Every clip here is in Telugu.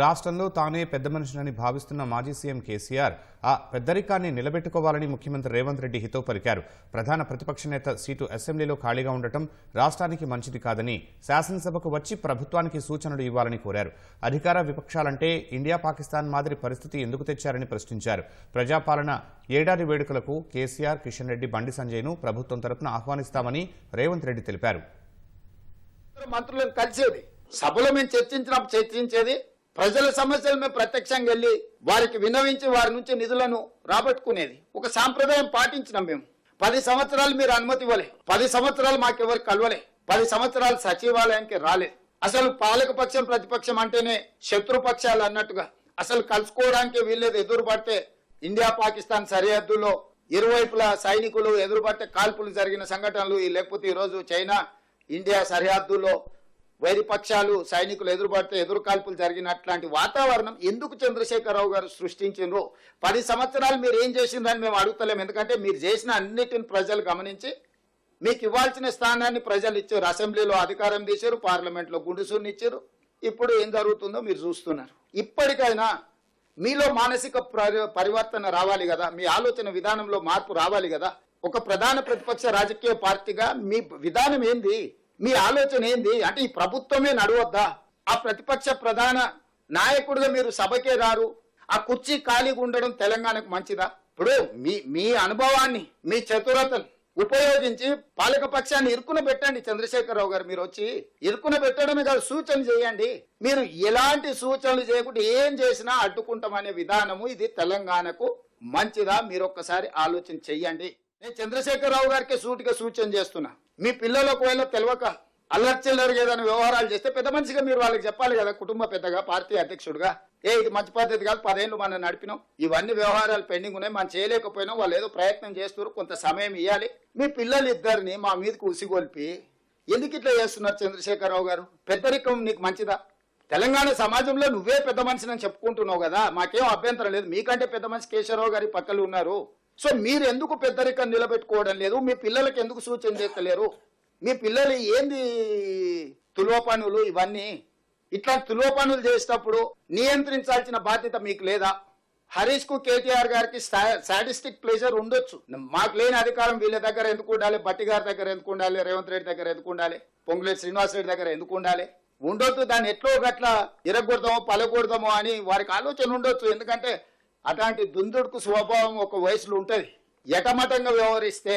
రాష్ట్రంలో తానే పెద్ద మనిషినని భావిస్తున్న మాజీ సీఎం కేసీఆర్ ఆ పెద్దరికాన్ని నిలబెట్టుకోవాలని ముఖ్యమంత్రి రేవంత్ రెడ్డి హితో పలికారు. ప్రధాన ప్రతిపక్ష నేత సీటు అసెంబ్లీలో ఖాళీగా ఉండటం రాష్ట్రానికి మంచిది కాదని శాసనసభకు వచ్చి ప్రభుత్వానికి సూచనలు ఇవ్వాలని కోరారు. అధికార విపక్షాలంటే ఇండియా పాకిస్తాన్ మాదిరి పరిస్థితి ఎందుకు తెచ్చారని ప్రశ్నించారు. ప్రజాపాలన ఏడాది వేడుకలకు కేసీఆర్ కిషన్ రెడ్డి బండి సంజయ్ను ప్రభుత్వం తరపున ఆహ్వానిస్తామని రేవంత్ రెడ్డి తెలిపారు. మంత్రులను కలిసేది. సభలో మేము చర్చించినప్పుడు చర్చించేది ప్రజల సమస్యలు మేము ప్రత్యక్షంగా వెళ్ళి వారికి విన్నవించి వారి నుంచి నిధులను రాబట్టుకునేది. ఒక సాంప్రదాయం పాటించినాం మేము. పది సంవత్సరాలు మీరు అనుమతి ఇవ్వలే. పది సంవత్సరాలు మాకెవరు కలవలే. పది సంవత్సరాలు సచివాలయానికి రాలేదు అసలు పాలకపక్షం ప్రతిపక్షం అంటేనే శత్రుపక్షాలు అన్నట్టుగా. అసలు కలుసుకోవడానికి వీళ్ళేది ఎదురు పడితే ఇండియా పాకిస్తాన్ సరిహద్దులో ఇరువైపులా సైనికులు ఎదురుపడితే కాల్పులు జరిగిన సంఘటనలు లేకపోతే ఈరోజు చైనా ఇండియా సరిహద్దులో వైరిపక్షాలు సైనికులు ఎదురుపడితే ఎదురు కాల్పులు జరిగినట్లాంటి వాతావరణం ఎందుకు చంద్రశేఖరరావు గారు సృష్టించిండ్రు? పది సంవత్సరాలు మీరు ఏం చేసిండ్రని మేము అడుగుతలేము ఎందుకంటే మీరు చేసిన అన్నిటిని ప్రజలు గమనించి మీకు ఇవ్వాల్సిన స్థానాన్ని ప్రజలు ఇచ్చారు. అసెంబ్లీలో అధికారం తీశారు పార్లమెంట్లో గుండుసూరిని ఇచ్చారు. ఇప్పుడు ఏం జరుగుతుందో మీరు చూస్తున్నారు. ఇప్పటికైనా మీలో మానసిక పరి- పరివర్తన రావాలి కదా? మీ ఆలోచన విధానంలో మార్పు రావాలి కదా? ఒక ప్రధాన ప్రతిపక్ష రాజకీయ పార్టీగా మీ విధానం ఏంది? మీ ఆలోచన ఏంది? అంటే ఈ ప్రభుత్వమే నడవద్దా? ఆ ప్రతిపక్ష ప్రధాన నాయకుడిగా మీరు సభకే రారు. ఆ కుర్చీ ఖాళీగా ఉండడం తెలంగాణకు మంచిదా? ఇప్పుడు మీ మీ అనుభవాన్ని మీ చతురతను ఉపయోగించి పాలక పక్షాన్ని ఇరుకున పెట్టండి చంద్రశేఖరరావు గారు. మీరు వచ్చి ఇరుకున పెట్టడమే కాదు సూచన చేయండి. మీరు ఎలాంటి సూచనలు చేయకుండా ఏం చేసినా అడ్డుకుంటామనే విధానము ఇది తెలంగాణకు మంచిదా? మీరు ఒక్కసారి ఆలోచన చెయ్యండి. నేను చంద్రశేఖరరావు గారికి సూటిగా సూచన చేస్తున్నా. మీ పిల్లలు ఒకవేళ తెలియక అల్లరి చిల్లరగా ఏదైనా వ్యవహారాలు చేస్తే పెద్ద మనిషిగా మీరు వాళ్ళకి చెప్పాలి కదా కుటుంబ పెద్దగా పార్టీ అధ్యక్షుడుగా. ఏ ఇది మంచి పద్ధతి కాదు పదేళ్ళు మనం నడిపినాం. ఇవన్నీ వ్యవహారాలు పెండింగ్ ఉన్నాయి మనం చేయలేకపోయినాం వాళ్ళు ఏదో ప్రయత్నం చేస్తున్నారు కొంత సమయం ఇవ్వాలి మీ పిల్లలు ఇద్దరిని మా మీదకు ఉసిగొల్పి ఎందుకు ఇట్లా చేస్తున్నారు చంద్రశేఖరరావు గారు? పెద్దరికం నీకు మంచిదా? తెలంగాణ సమాజంలో నువ్వే పెద్ద మనిషిని అని చెప్పుకుంటున్నావు కదా మాకేం అభ్యంతరం లేదు. మీకంటే పెద్ద మనిషి కేశవరావు గారి పక్కలు ఉన్నారు. సో మీరు ఎందుకు పెద్దరికం నిలబెట్టుకోవడం లేదు? మీ పిల్లలకి ఎందుకు సూచన చేస్తలేరు? మీ పిల్లలు ఏంది తులువ పనులు ఇవన్నీ? ఇట్లా తులువ పనులు చేసేటప్పుడు నియంత్రించాల్సిన బాధ్యత మీకు లేదా? హరీష్కు కేటీఆర్ గారికి సాటిస్టిక్ ప్లేజర్ ఉండొచ్చు. మాకు లేని అధికారం వీళ్ళ దగ్గర ఎందుకు ఉండాలి? బట్టి గారి దగ్గర ఎందుకు ఉండాలి? రేవంత్ రెడ్డి దగ్గర ఎందుకు ఉండాలి? పొంగులేటి శ్రీనివాస్ రెడ్డి దగ్గర ఎందుకు ఉండాలి? ఉండొద్దు దాన్ని ఎట్లో గట్ల ఇరగొడదామో పలగొడదామో అని వారికి ఆలోచన ఉండొచ్చు. ఎందుకంటే అట్లాంటి దుందుడుకు స్వభావం ఒక వయసులో ఉంటుంది. ఎటమటంగా వ్యవహరిస్తే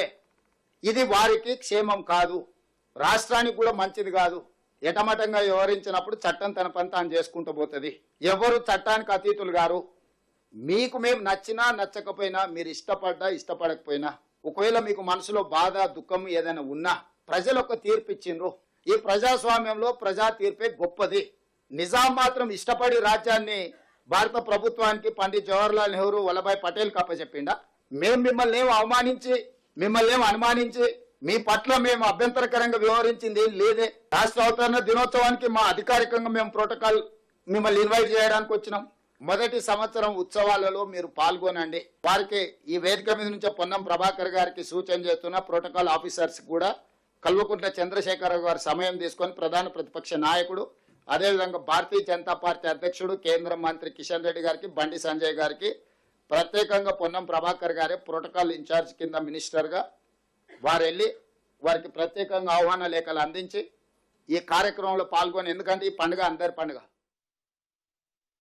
ఇది వారికి క్షేమం కాదు. రాష్ట్రానికి కూడా మంచిది కాదు. ఎటమటంగా వ్యవహరించినప్పుడు చట్టం తన పని తాను చేసుకుంటూ పోతుంది. ఎవరు చట్టానికి అతీతులు గారు? మీకు మేము నచ్చినా నచ్చకపోయినా మీరు ఇష్టపడ్డా ఇష్టపడకపోయినా ఒకవేళ మీకు మనసులో బాధ దుఃఖం ఏదైనా ఉన్నా ప్రజలు ఒక తీర్పు ఇచ్చిండ్రు ఈ ప్రజాస్వామ్యంలో ప్రజా తీర్పే గొప్పది. నిజాం మాత్రం ఇష్టపడి రాజ్యాన్ని భారత ప్రభుత్వానికి పండిత్ జవహర్లాల్ నెహ్రూ వల్లభాయ్ పటేల్ కప్పచెప్పిండా? మేము మిమ్మల్ని ఏం అవమానించి మిమ్మల్ని ఏం అనుమానించి మీ పట్ల మేము అభ్యంతరకరంగా వ్యవహరించింది ఏం లేదే. రాష్ట్ర అవతరణ దినోత్సవానికి మా అధికారికంగా మేము ప్రోటోకాల్ మిమ్మల్ని ఇన్వైట్ చేయడానికి వచ్చినాం. మొదటి సంవత్సరం ఉత్సవాలలో మీరు పాల్గొనండి. వారికి ఈ వేదిక మీద నుంచి పొన్నం ప్రభాకర్ గారికి సూచన చేస్తున్న ప్రోటోకాల్ ఆఫీసర్స్ కూడా కల్వకుంట్ల చంద్రశేఖరరావు గారు సమయం తీసుకొని ప్రధాన ప్రతిపక్ష నాయకుడు అదేవిధంగా భారతీయ జనతా పార్టీ అధ్యక్షుడు కేంద్ర మంత్రి కిషన్ రెడ్డి గారికి బండి సంజయ్ గారికి ప్రత్యేకంగా పొన్నం ప్రభాకర్ గారే ప్రోటోకాల్ ఇన్ఛార్జ్ కింద మినిస్టర్గా వారు వెళ్ళి వారికి ప్రత్యేకంగా ఆహ్వాన లేఖలు అందించి ఈ కార్యక్రమంలో పాల్గొని ఎందుకంటే ఈ పండుగ అందరి పండుగ.